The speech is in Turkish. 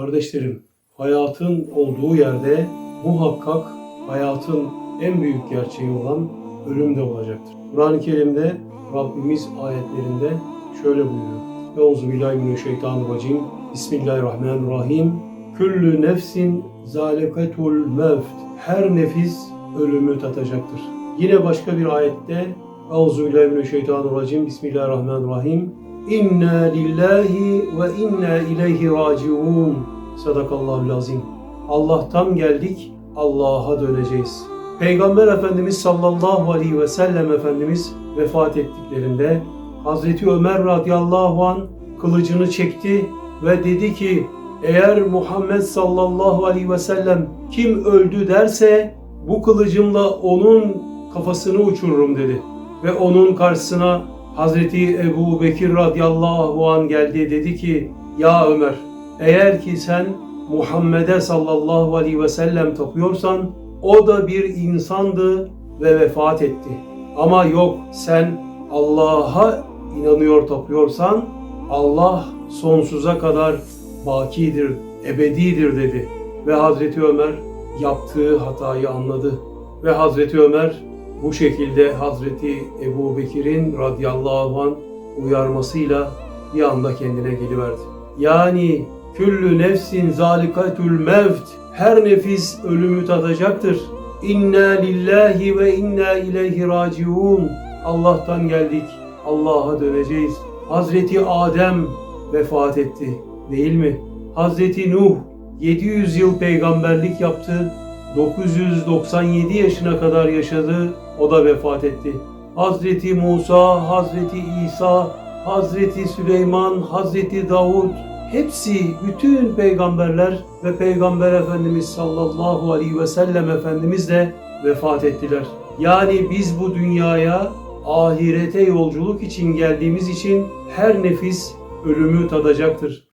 Kardeşlerim, hayatın olduğu yerde muhakkak hayatın en büyük gerçeği olan ölüm de olacaktır. Kur'an-ı Kerim'de Rabbimiz ayetlerinde şöyle buyuruyor. Euzubillahimineşşeytanirracim. Bismillahirrahmanirrahim. Küllü nefsin zalikatul mevt. Her nefis ölümü tatacaktır. Yine başka bir ayette Euzubillahimineşşeytanirracim. Bismillahirrahmanirrahim. İnna lillahi ve inna ileyhi raciun. Sadakallahu azim. Allah'tan geldik, Allah'a döneceğiz. Peygamber Efendimiz sallallahu aleyhi ve sellem Efendimiz vefat ettiklerinde Hazreti Ömer radıyallahu an kılıcını çekti ve dedi ki eğer Muhammed sallallahu aleyhi ve sellem kim öldü derse bu kılıcımla onun kafasını uçururum dedi. Ve onun karşısına Hazreti Ebu Bekir radıyallahu an geldi dedi ki ya Ömer eğer ki sen Muhammed'e sallallahu aleyhi ve sellem tapıyorsan o da bir insandı ve vefat etti. Ama yok sen Allah'a inanıyor tapıyorsan Allah sonsuza kadar bakidir, ebedidir dedi. Ve Hazreti Ömer yaptığı hatayı anladı. Ve Hazreti Ömer bu şekilde Hazreti Ebu Bekir'in radıyallahu an uyarmasıyla bir anda kendine geliverdi. Yani küllü nefsin zalikatül mevt her nefis ölümü tadacaktır. İnna lillahi ve inna ileyhi raciun. Allah'tan geldik, Allah'a döneceğiz. Hazreti Adem vefat etti, değil mi? Hazreti Nuh 700 yıl peygamberlik yaptı. 997 yaşına kadar yaşadı, o da vefat etti. Hazreti Musa, Hazreti İsa, Hazreti Süleyman, Hazreti Davud hepsi bütün peygamberler ve Peygamber Efendimiz sallallahu aleyhi ve sellem Efendimiz de vefat ettiler. Yani biz bu dünyaya ahirete yolculuk için geldiğimiz için her nefis ölümü tadacaktır.